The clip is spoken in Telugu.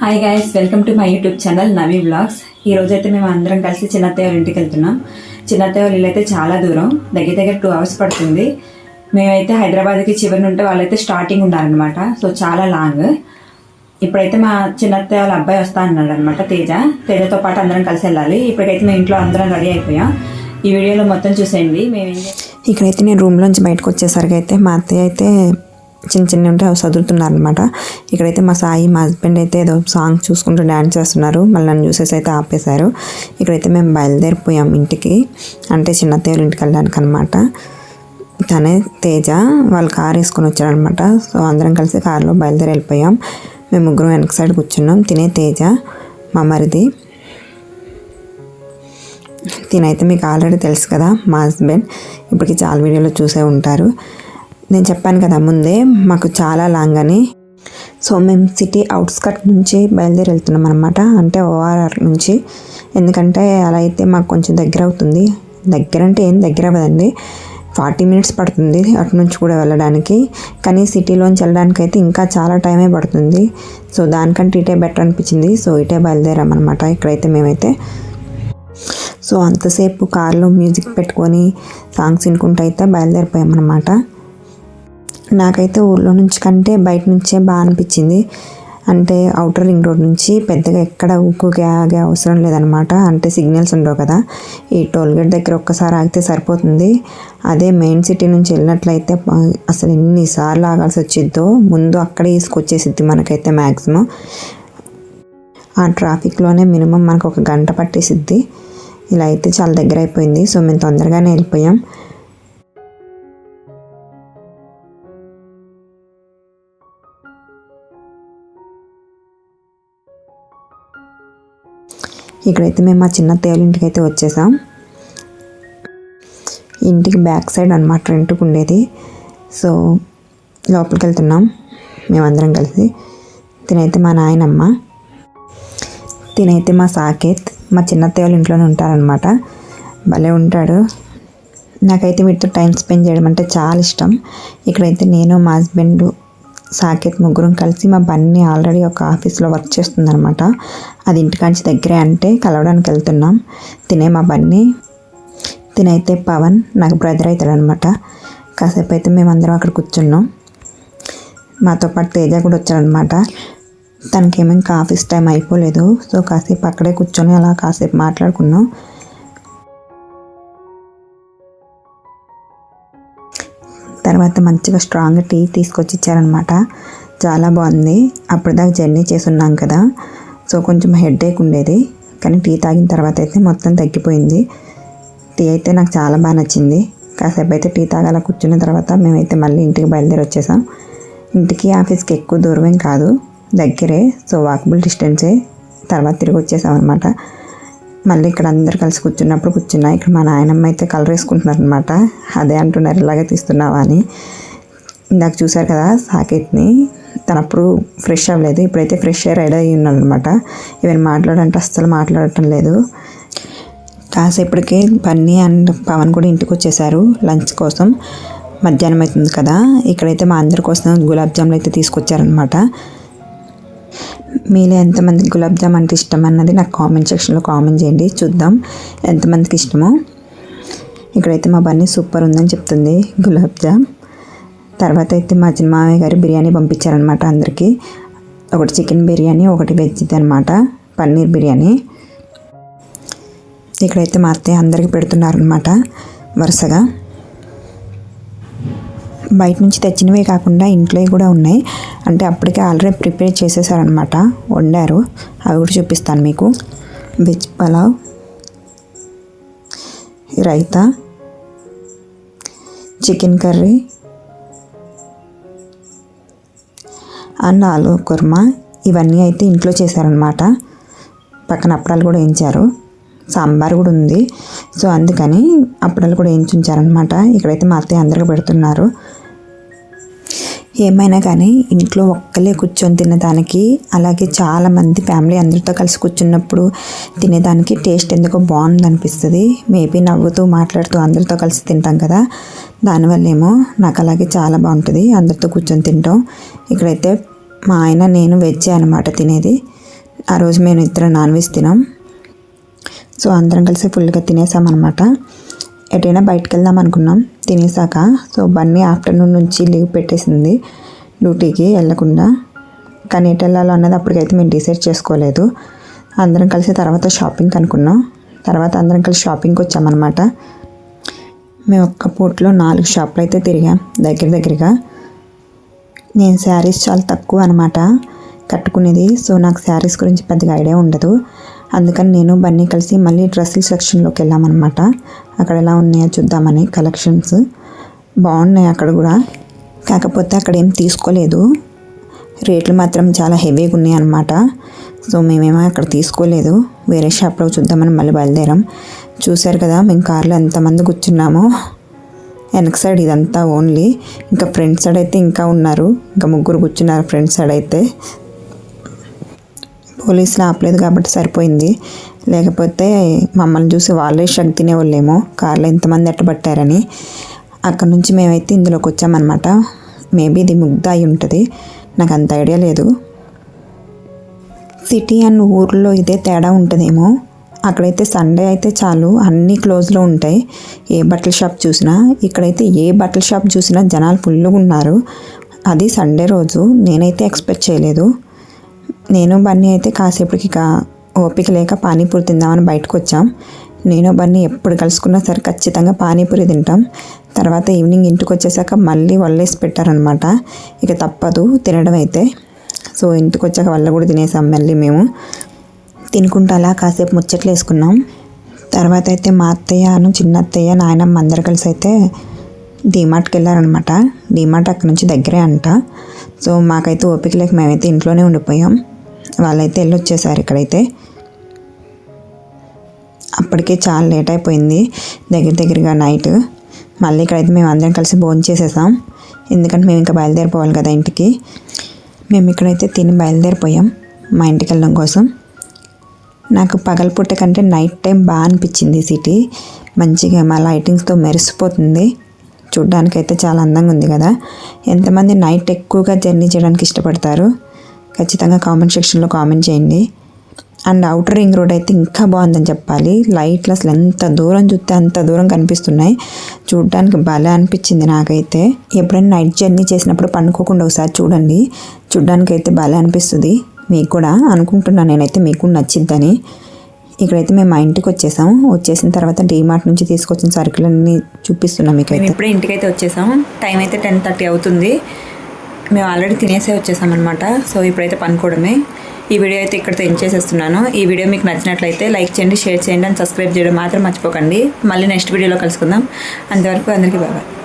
Hi guys welcome to my YouTube channel Navi blogs ఈ రోజు అయితే మేము అందరం కలిసి చిన్నత్తయ్య వాళ్ళ ఇంటికి వెళ్తున్నాం. చిన్నత్తయ్య వాళ్ళ ఇల్లు అయితే చాలా దూరం దగ్గర దగ్గర టూ అవర్స్ పడుతుంది. మేమైతే హైదరాబాద్కి చివరి ఉంటే వాళ్ళైతే స్టార్టింగ్ ఉన్నారనమాట సో చాలా లాంగ్ ఇప్పుడైతే మా చిన్నత్తయ్య వాళ్ళ అబ్బాయి వస్తా అన్నాడు అనమాట తేజ. తేజతో పాటు అందరం కలిసి వెళ్ళాలి. ఇప్పటికైతే మేము ఇంట్లో అందరం రెడీ అయిపోయాం. ఈ వీడియోలో మొత్తం చూసేయండి. మేము ఇక్కడైతే నేను రూమ్లోంచి బయటకు వచ్చేసరికి అయితే మా అత్తయ్య అయితే చిన్న చిన్న ఉంటే అవి చదువుతున్నారు అనమాట ఇక్కడైతే మా సాయి మా హస్బెండ్ అయితే ఏదో సాంగ్ చూసుకుంటూ డ్యాన్స్ చేస్తున్నారు. మళ్ళీ నన్ను చూసేసి అయితే ఆపేశారు. ఇక్కడైతే మేము బయలుదేరిపోయాం ఇంటికి. అంటే చిన్న తేరు ఇంటికి వెళ్ళడానికి అనమాట తనే తేజ వాళ్ళు కార్ వేసుకొని వచ్చారనమాట సో అందరం కలిసి కార్లో బయలుదేరి వెళ్ళిపోయాం. మేము ముగ్గురం వెనక సైడ్ కూర్చున్నాం. తినే తేజ మా మరిది. తినైతే మీకు ఆల్రెడీ తెలుసు కదా మా హస్బెండ్ ఇప్పటికి చాలా వీడియోలో చూసే ఉంటారు. నేను చెప్పాను కదా ముందే మాకు చాలా లాంగ్ అని. సో మేము సిటీ అవుట్స్కట్ నుంచి బయలుదేరి వెళ్తున్నాం అనమాట అంటే ఓఆర్ఆర్ నుంచి. ఎందుకంటే అలా అయితే మాకు కొంచెం దగ్గర అవుతుంది. దగ్గర అంటే ఏం దగ్గర అవ్వదండి. ఫార్టీ మినిట్స్ పడుతుంది అటు నుంచి కూడా వెళ్ళడానికి. కానీ సిటీలోంచి వెళ్ళడానికి అయితే ఇంకా చాలా టైమే పడుతుంది. సో దానికంటే ఇటే బెటర్ అనిపించింది. సో ఇటే బయలుదేరామన్నమాట ఇక్కడైతే మేమైతే. సో అంతసేపు కార్లో మ్యూజిక్ పెట్టుకొని సాంగ్స్ వినుకుంటూ అయితే బయలుదేరిపోయామన్నమాట నాకైతే ఊళ్ళో నుంచి కంటే బయట నుంచే బాగా అనిపించింది. అంటే అవుటర్ రింగ్ రోడ్ నుంచి పెద్దగా ఎక్కడ ఉక్కుగా ఆగే అవసరం లేదనమాట అంటే సిగ్నల్స్ ఉండవు కదా. ఈ టోల్గేట్ దగ్గర ఒక్కసారి ఆగితే సరిపోతుంది. అదే మెయిన్ సిటీ నుంచి వెళ్ళినట్లయితే అసలు ఎన్నిసార్లు ఆగాల్సి వచ్చిద్దో. ముందు అక్కడే తీసుకొచ్చేసిద్ది మనకైతే మ్యాక్సిమం ఆ ట్రాఫిక్లోనే మినిమం మనకు ఒక గంట పట్టేసిద్ది. ఇలా అయితే చాలా దగ్గర అయిపోయింది సో మేము తొందరగానే వెళ్ళిపోయాం. ఇక్కడైతే మేము మా చిన్న తేలి ఇంటికి అయితే వచ్చేసాం. ఇంటికి బ్యాక్ సైడ్ అనమాట రెంట్కి ఉండేది. సో లోపలికి వెళ్తున్నాం. మేమందరం కలిసి. తినైతే మా నాయనమ్మ తినైతే మా సాకేత్ మా చిన్న తేవాళ్ళు ఇంట్లోనే ఉంటారనమాట భలే ఉంటాడు. నాకైతే వీటితో టైం స్పెండ్ చేయడం అంటే చాలా ఇష్టం. ఇక్కడైతే నేను మా హస్బెండ్ సాకేత్ ముగ్గురం కలిసి మా బన్నీ ఆల్రెడీ ఒక ఆఫీస్లో వర్క్ చేస్తుందనమాట అది ఇంటికాంచి దగ్గరే అంటే కలవడానికి వెళ్తున్నాం. తినే మా బన్నీ తినైతే పవన్ నాకు బ్రదర్ అవుతాడు అనమాట కాసేపు అయితే మేమందరం అక్కడ కూర్చున్నాం. మాతో పాటు తేజ కూడా వచ్చాడనమాట తనకేమో ఇంకా ఆఫీస్ టైం అయిపోలేదు. సో కాసేపు అక్కడే కూర్చొని అలా కాసేపు మాట్లాడుకున్నాం. తర్వాత మంచిగా స్ట్రాంగ్ టీ తీసుకొచ్చి ఇచ్చారనమాట చాలా బాగుంది. అప్పటిదాకా జర్నీ చేసి ఉన్నాం కదా. సో కొంచెం హెడేక్ ఉండేది. కానీ టీ తాగిన తర్వాత అయితే మొత్తం తగ్గిపోయింది. టీ అయితే నాకు చాలా బాగా నచ్చింది. కాసేపు అయితే టీ తాగాల కూర్చున్న తర్వాత మేమైతే మళ్ళీ ఇంటికి బయలుదేరి వచ్చేసాం. ఇంటికి ఆఫీస్కి ఎక్కువ దూరమేం కాదు. దగ్గరే సో వాకబుల్ డిస్టెన్సే. తర్వాత తిరిగి వచ్చేసాం అనమాట మళ్ళీ ఇక్కడ అందరు కలిసి కూర్చున్నప్పుడు కూర్చున్నా ఇక్కడ మా నాయనమ్మ అయితే కలర్ వేసుకుంటున్నారు అనమాట అదే అంటున్నారు ఇలాగే తీస్తున్నావా అని. ఇందాక చూశారు కదా సాకేత్ని. తను అప్పుడు ఫ్రెష్ అవ్వలేదు. ఇప్పుడైతే ఫ్రెష్ రెడీ అయ్యి ఉన్నాడు అనమాట ఈవెన్ మాట్లాడంటే అస్సలు మాట్లాడటం లేదు. కాసేపటికే బన్నీ అండ్ పవన్ కూడా ఇంటికి వచ్చేసారు లంచ్ కోసం. మధ్యాహ్నం అవుతుంది కదా. ఇక్కడైతే మా అందరి కోసం గులాబ్ జామ్లు అయితే తీసుకొచ్చారనమాట మీలో ఎంతమందికి గులాబ్ జామ్ అంటే ఇష్టం అన్నది నాకు కామెంట్ సెక్షన్లో కామెంట్ చేయండి. చూద్దాం ఎంతమందికి ఇష్టమో. ఇక్కడైతే మా బన్నీ సూపర్ ఉందని చెప్తుంది గులాబ్ జామ్. తర్వాత అయితే మా చిన్న మామయ్య గారు బిర్యానీ పంపించారనమాట అందరికీ. ఒకటి చికెన్ బిర్యానీ ఒకటి వెజ్ అనమాట పన్నీర్ బిర్యానీ. ఇక్కడైతే మా అత్తయ్య అందరికీ పెడుతున్నారనమాట వరుసగా. బయట నుంచి తెచ్చినవే కాకుండా ఇంట్లో కూడా ఉన్నాయి. అంటే అప్పటికే ఆల్రెడీ ప్రిపేర్ చేసేసారనమాట వండారు. అవి కూడా చూపిస్తాను మీకు. Veg pulao raita chicken curry and aloo kurma ఇవన్నీ అయితే ఇంట్లో చేశారనమాట పక్కన అప్పడాలు కూడా వేయించారు. సాంబార్ కూడా ఉంది. సో అందుకని అప్పడాలు కూడా వేయించి ఉంచారనమాట ఇక్కడైతే మా అత్తయ్య అందరికీ పెడుతున్నారు. ఏమైనా కానీ ఇంట్లో ఒక్కలే కూర్చొని తినేదానికి అలాగే చాలామంది ఫ్యామిలీ అందరితో కలిసి కూర్చున్నప్పుడు తినేదానికి టేస్ట్ ఎందుకో బాగుంది అనిపిస్తుంది మేబీ నవ్వుతూ మాట్లాడుతూ అందరితో కలిసి తింటాం కదా. దానివల్ల ఏమో నాకు అలాగే చాలా బాగుంటుంది. అందరితో కూర్చొని తింటాం. ఇక్కడైతే మా ఆయన నేను వెజ్జే అనమాట తినేది. ఆ రోజు మేము ఇద్దరు నాన్ వెజ్ తినాం. సో అందరం కలిసి ఫుల్గా తినేసామన్నమాట. ఎటైనా బయటకు వెళ్దాం అనుకున్నాం తినేసాక. సో బన్నీ ఆఫ్టర్నూన్ నుంచి లీవ్ పెట్టేసింది డ్యూటీకి వెళ్ళకుండా కానీ ఎటు వెళ్ళాలో అన్నది అప్పటికైతే మేము డిసైడ్ చేసుకోలేదు. అందరం కలిసి తర్వాత షాపింగ్ అనుకున్నాం. తర్వాత అందరం కలిసి షాపింగ్కి వచ్చామన్నమాట. మేము ఒక్క పూట్లో నాలుగు షాపులు అయితే తిరిగాం దగ్గర దగ్గరగా. నేను శారీస్ చాలా తక్కువ అనమాట కట్టుకునేది. సో నాకు శారీస్ గురించి పెద్దగా ఐడియా ఉండదు. అందుకని నేను బన్నీ కలిసి మళ్ళీ డ్రెస్సుల సెక్షన్లోకి వెళ్ళామన్నమాట. అక్కడ ఎలా ఉన్నాయో చూద్దామని కలెక్షన్స్. బాగున్నాయి అక్కడ కూడా. కాకపోతే అక్కడ ఏం తీసుకోలేదు. రేట్లు మాత్రం చాలా హెవీగా ఉన్నాయి అనమాట సో మేమేమో అక్కడ తీసుకోలేదు. వేరే షాప్లో చూద్దామని మళ్ళీ బయలుదేరాం. చూశారు కదా మేము కార్లో ఎంతమంది కూర్చున్నామో. వెనక సైడ్ ఇదంతా ఓన్లీ. ఇంకా ఫ్రంట్ సైడ్ అయితే ఇంకా ఉన్నారు. ఇంకా ముగ్గురు కూర్చున్నారు ఫ్రంట్ సైడ్ అయితే. పోలీసులు ఆపలేదు కాబట్టి సరిపోయింది. లేకపోతే మమ్మల్ని చూసి వాళ్ళే షక్ తినేవాళ్ళేమో. కార్లో ఎంతమంది ఎట్టబట్టారని అక్కడ నుంచి మేమైతే ఇందులోకి వచ్చామన్నమాట. మేబీ ఇది ముగ్ధ అయి ఉంటుంది. నాకు అంత ఐడియా లేదు. సిటీ అండ్ ఊర్లో ఇదే తేడా ఉంటుందేమో. అక్కడైతే సండే అయితే చాలు. అన్నీ క్లోజ్లో ఉంటాయి. ఏ బట్టల షాప్ చూసినా ఇక్కడైతే ఏ బట్టల షాప్ చూసినా జనాలు ఫుల్గా ఉన్నారు. అది సండే రోజు. నేనైతే ఎక్స్పెక్ట్ చేయలేదు. నేను బన్నీ అయితే కాసేపటికి ఇక ఓపిక లేక పానీపూరి తిందామని బయటకు వచ్చాం. నేను బన్నీ ఎప్పుడు కలుసుకున్నా సరే ఖచ్చితంగా పానీపూరి తింటాం. తర్వాత ఈవినింగ్ ఇంటికి వచ్చేసాక మళ్ళీ వల్లేసి పెట్టారనమాట ఇక తప్పదు తినడం అయితే సో ఇంటికి వచ్చాక వల్ల కూడా తినేసాం మళ్ళీ మేము. తినుకుంటూ అలా కాసేపు ముచ్చట్లు వేసుకున్నాం తర్వాత అయితే మా అత్తయ్యను చిన్న అత్తయ్య నాయనమ్మ అందరు కలిసి అయితే డీమార్ట్కి వెళ్ళారనమాట డీమార్ట్ అక్కడ నుంచి దగ్గరే అంట. సో మాకైతే ఓపిక లేక మేమైతే ఇంట్లోనే ఉండిపోయాం. వాళ్ళైతే వెళ్ళి వచ్చేసారు ఇక్కడైతే. అప్పటికే చాలా లేట్ అయిపోయింది. దగ్గర దగ్గరగా నైట్. మళ్ళీ ఇక్కడైతే మేము అందరం కలిసి భోజనం చేసేసాం. ఎందుకంటే మేము ఇంకా బయలుదేరిపోవాలి కదా ఇంటికి. మేము ఇక్కడైతే తిని బయలుదేరిపోయాం మా ఇంటికి వెళ్ళడం కోసం. నాకు పగలపూట కంటే నైట్ టైం బాగా అనిపించింది సిటీ మంచిగా మా లైటింగ్స్తో మెరిసిపోతుంది. చూడ్డానికైతే చాలా అందంగా ఉంది కదా. ఎంతమంది నైట్ ఎక్కువగా జర్నీ చేయడానికి ఇష్టపడతారు? ఖచ్చితంగా కామెంట్ సెక్షన్లో కామెంట్ చేయండి. అండ్ అవుటర్ రింగ్ రోడ్ అయితే ఇంకా బాగుందని చెప్పాలి. లైట్లు అసలు ఎంత దూరం చూస్తే అంత దూరం కనిపిస్తున్నాయి. చూడడానికి భలే అనిపించింది నాకైతే. ఎప్పుడైనా నైట్ జర్నీ చేసినప్పుడు పండుకోకుండా ఒకసారి చూడండి. చూడడానికి అయితే భలే అనిపిస్తుంది. మీకు కూడా అనుకుంటున్నాను. నేనైతే మీకు నచ్చిద్దని. ఇక్కడైతే మేము మా ఇంటికి వచ్చేసాం. వచ్చేసిన తర్వాత డీమార్ట్ నుంచి తీసుకొచ్చిన సరుకులన్నీ చూపిస్తున్నాం మేము మీకైతే. ఇప్పుడే ఇంటికైతే వచ్చేసాం. టైం అయితే టెన్ థర్టీ అవుతుంది. మేము ఆల్రెడీ తినేసే వచ్చేసాం అనమాట సో ఇప్పుడైతే పనుకోవడమే. ఈ వీడియో అయితే ఇక్కడితో ఎండ్ చేసేస్తున్నాను. ఈ వీడియో మీకు నచ్చినట్లయితే లైక్ చేయండి షేర్ చేయండి అండ్ సబ్స్క్రైబ్ చేయడం మాత్రం మర్చిపోకండి. మళ్ళీ నెక్స్ట్ వీడియోలో కలుసుకుందాం. అంతవరకు అందరికీ బాబాయ్